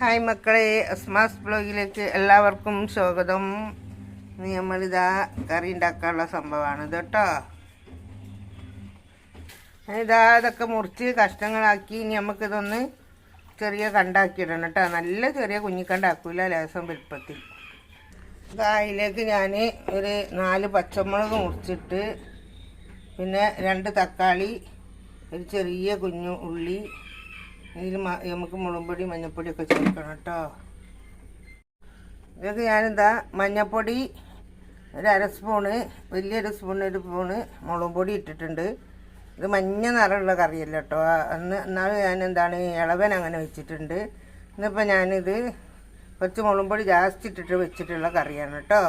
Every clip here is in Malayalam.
ഹായ് മക്കളെ അസ്മാസ് ബ്ലോഗിലേക്ക് എല്ലാവർക്കും സ്വാഗതം. നമ്മളിതാ കറി ഉണ്ടാക്കാനുള്ള സംഭവമാണ് കേട്ടോ. ഇതാ ഇതൊക്കെ മുറിച്ച് കഷ്ണങ്ങളാക്കി ഇനി നമുക്കിതൊന്ന് ചെറിയ കണ്ടാക്കിയിടണം കേട്ടോ. നല്ല ചെറിയ കുഞ്ഞിക്കണ്ടാക്കൂല ലേസം വലുപ്പത്തിൽ. ഇതാ അതിലേക്ക് ഞാൻ ഒരു നാല് പച്ചമുളക് മുറിച്ചിട്ട് പിന്നെ രണ്ട് തക്കാളി ഒരു ചെറിയ കുഞ്ഞു ഉള്ളി ഇതിൽ നമുക്ക് മുളകുപൊടി മഞ്ഞൾപ്പൊടി ഒക്കെ ചേർക്കണം കേട്ടോ. ഇതൊക്കെ ഞാനെന്താ മഞ്ഞൾപ്പൊടി ഒരു അര സ്പൂണ് വലിയൊരു സ്പൂൺ ഒരു സ്പൂണ് മുളക് പൊടി ഇട്ടിട്ടുണ്ട്. ഇത് മഞ്ഞ നിറമുള്ള കറിയല്ല കേട്ടോ. അന്ന് എന്നാലും ഞാൻ എന്താണ് ഇളവൻ അങ്ങനെ വെച്ചിട്ടുണ്ട്. ഇന്നിപ്പോൾ ഞാനിത് കുറച്ച് മുളക് പൊടി ജാസ്തി ഇട്ടിട്ട് വെച്ചിട്ടുള്ള കറിയാണ് കേട്ടോ.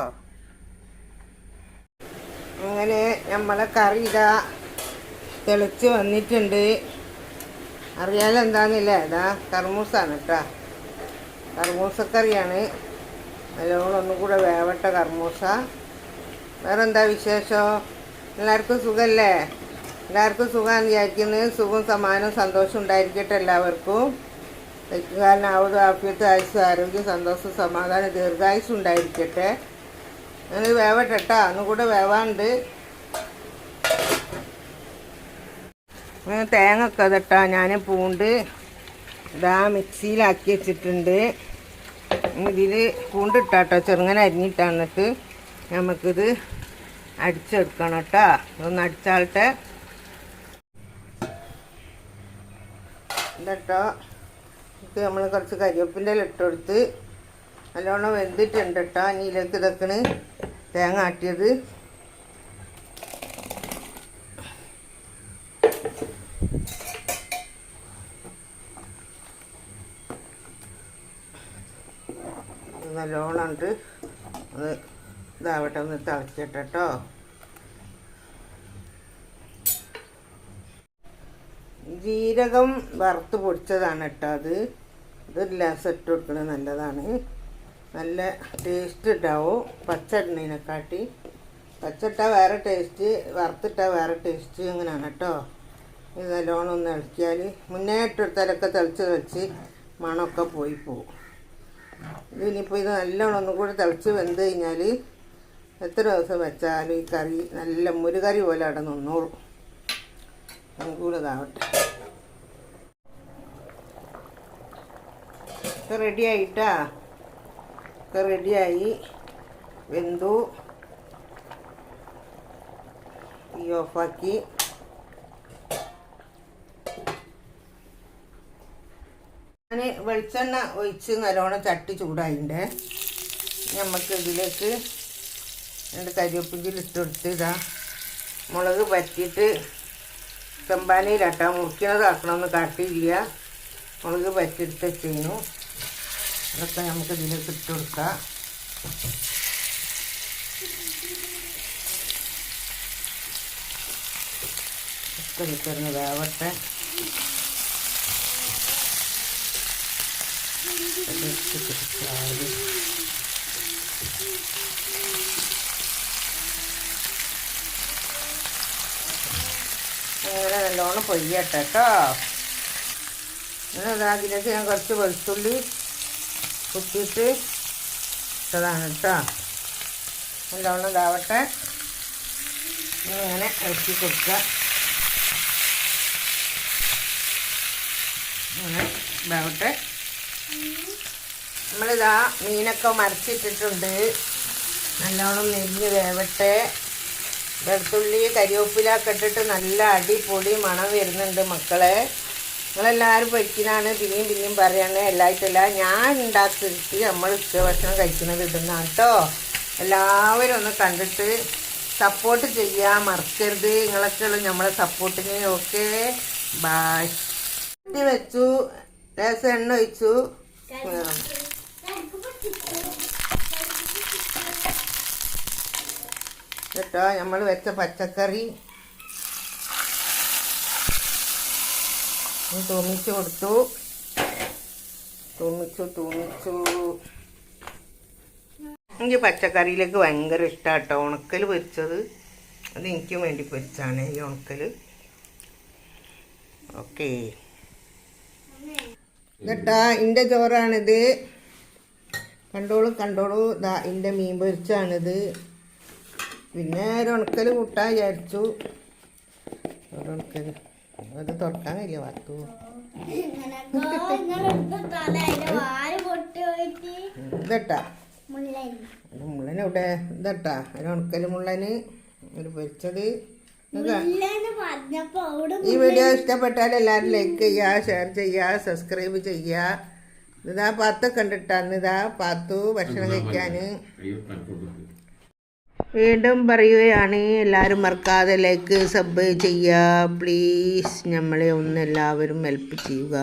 അങ്ങനെ നമ്മളെ കറി ഇതാ തിളച്ച് വന്നിട്ടുണ്ട്. അറിയാലോ എന്താന്നില്ല ഇതാ കർമൂസാണ് കേട്ടോ കർമൂസക്കറിയാണ്. നല്ലോണം ഒന്നും കൂടെ വേവട്ട കർമൂസ. വേറെ എന്താ വിശേഷം? എല്ലാവർക്കും സുഖമല്ലേ എല്ലാവർക്കും സുഖമാണ് വിചാരിക്കുന്നത് സുഖം സമാനം സന്തോഷം ഉണ്ടായിരിക്കട്ടെ എല്ലാവർക്കും. തെറ്റുകാരനാവത് ആഫ്യത്ത് ആയുസ് ആരോഗ്യം സന്തോഷം സമാധാനം ദീർഘായുസ് ഉണ്ടായിരിക്കട്ടെ. അങ്ങനെ വേവട്ടെ കേട്ടോ ഒന്നും കൂടെ വേവാണ്ട്. തേങ്ങ ഒക്കെ തട്ടാ ഞാൻ പൂണ്ട് ഇതാ മിക്സിയിലാക്കി വെച്ചിട്ടുണ്ട്. ഇതിൽ പൂണ്ടിട്ടാട്ടോ ചെറുങ്ങനെ അരിഞ്ഞിട്ടാ എന്നിട്ട് നമുക്കിത് അടിച്ചെടുക്കണം കേട്ടോ. ഒന്ന് അടിച്ചാളട്ടെ ഇതട്ടോ ഇത് നമ്മൾ കുറച്ച് കരിവേപ്പിന്റെ ഇട്ടെടുത്ത് നല്ലോണം വെന്തിട്ടുണ്ട് കേട്ടോ. ഇനി ഇതിലേക്ക് ഇതൊക്കെ തേങ്ങ ആട്ടിയത്. നല്ലോണം ഉണ്ട് അത് ഇതാവട്ടെ ഒന്ന് തിളച്ചിട്ട് ജീരകം വറുത്ത് പൊടിച്ചതാണ് കേട്ടോ അത്. ഇതൊരു ഗ്ലാസ് ഇട്ട് നല്ലതാണ്. നല്ല ടേസ്റ്റ് ഉണ്ടാവും പച്ച ഇടുന്നതിനെക്കാട്ടി പച്ചിട്ടാൽ വേറെ ടേസ്റ്റ് വറുത്തിട്ടാൽ വേറെ ടേസ്റ്റ് അങ്ങനെയാണ് കേട്ടോ. ഇത് നല്ലോണം ഒന്ന് ഇളക്കിയാൽ മുന്നേ ഇട്ടെടുത്താലൊക്കെ തിളച്ച് തിളച്ച് മണമൊക്കെ പോയി പോകും ഇതിനിപ്പോൾ ഇത് നല്ലോണം ഒന്നും കൂടി തിളച്ച് വെന്ത് കഴിഞ്ഞാൽ എത്ര ദിവസം വെച്ചാലും ഈ കറി നല്ല മുരുകറി പോലെ അവിടെ നിന്നോളും. കൂടെ ഇതാവട്ടെ. ഒക്കെ റെഡി ആയിട്ടാ? ഒക്കെ റെഡിയായി വെന്തു. ഈ ഓഫാക്കി ഞാൻ വെളിച്ചെണ്ണ ഒഴിച്ച് നല്ലോണം ചട്ടി ചൂടായിണ്ടേ. നമുക്ക് ഇതിലേക്ക് രണ്ട് കരിവേപ്പിഞ്ചിൽ ഇട്ടെടുത്ത് ഇതാ. മുളക് പറ്റിയിട്ട് ചെമ്പാനയിലട്ടാ മുറിക്കണത് ആക്കണമെന്ന് കാട്ടിയില്ല. മുളക് പറ്റിയെടുത്ത് ചെയ്യുന്നു അതൊക്കെ നമുക്ക് ഇതിലേക്ക് ഇട്ട് കൊടുക്കാം. ഒക്കെ കിട്ടുന്ന വേവട്ടെ അങ്ങനെ നല്ലോണം പൊയ്യട്ടെ കേട്ടോ അങ്ങനെ അതിലേക്ക് ഞാൻ കുറച്ച് വെളുത്തുള്ളി കുത്തിയിട്ട് ഇട്ടതാണ് കേട്ടോ. നല്ലോണം ഇതാവട്ടെ. ഇങ്ങനെ ഇറക്കി കൊടുക്കുക. അങ്ങനെ ഇതാവട്ടെ. നമ്മളിതാ മീനൊക്കെ മറിച്ചിട്ടിട്ടുണ്ട്. നല്ലോണം നെല്ല് വേവട്ടെ. വെളുത്തുള്ളി കരിവേപ്പിലൊക്കെ ഇട്ടിട്ട് നല്ല അടിപൊളി മണം വരുന്നുണ്ട് മക്കളെ. നിങ്ങളെല്ലാവരും പൊരിക്കുന്നതാണ്. പിന്നെയും പിന്നെയും പറയാണ്. എല്ലായിട്ടല്ല ഞാൻ ഉണ്ടാക്കിയിട്ട് നമ്മൾ ഉച്ചഭക്ഷണം കഴിക്കുന്നത് ഇടുന്നതാണ് കേട്ടോ എല്ലാവരും ഒന്ന് കണ്ടിട്ട് സപ്പോർട്ട് ചെയ്യാൻ മറക്കരുത്. നിങ്ങളൊക്കെ ഉള്ളു നമ്മളെ സപ്പോർട്ടിന് ഓക്കെ ബായ് വെച്ചു. രസം എണ്ണ ഒഴിച്ചു. കേട്ടോ നമ്മൾ വെച്ച പച്ചക്കറി തൂമിച്ച് കൊടുത്തു. തൂമിച്ചു തൂമിച്ചു. എനിക്ക് പച്ചക്കറിയിലേക്ക് ഭയങ്കര ഇഷ്ടമാണ് കേട്ടോ ഉണക്കൽ പൊരിച്ചത് അത് എനിക്കും വേണ്ടി പൊരിച്ചാണ് ഈ ഉണക്കൽ ഓക്കെ. കേട്ടാ എന്റെ ചോറാണിത്. കണ്ടോളൂ കണ്ടോളൂ. ഇതാ എന്റെ മീൻ പൊരിച്ചാണിത്. പിന്നെ ഒരു ഉണക്കൽ കൂട്ടാൻ വിചാരിച്ചു. ഒരു ഉണക്കൽ അത് തുറക്കാൻ കഴിയില്ല വാത്തു ഇതട്ടാ? മുള്ളൻ എവിടെ? ഇതട്ടാ? ഉണക്കൽ മുള്ളന് ഒരു പൊരിച്ചത്. ഈ വീഡിയോ ഇഷ്ടപ്പെട്ടാൽ എല്ലാവരും ലൈക്ക് ചെയ്യുക ഷെയർ ചെയ്യുക സബ്സ്ക്രൈബ് ചെയ്യുക. ഇതാ പാത്തൊക്കെ കണ്ടിട്ടാണ് ഇതാ പാത്തു ഭക്ഷണം കഴിക്കാൻ വീണ്ടും പറയുകയാണ് എല്ലാവരും മറക്കാതെ ലൈക്ക് സബ് ചെയ്യുക. പ്ലീസ് നമ്മളെ ഒന്ന് എല്ലാവരും ഹെൽപ്പ് ചെയ്യുക.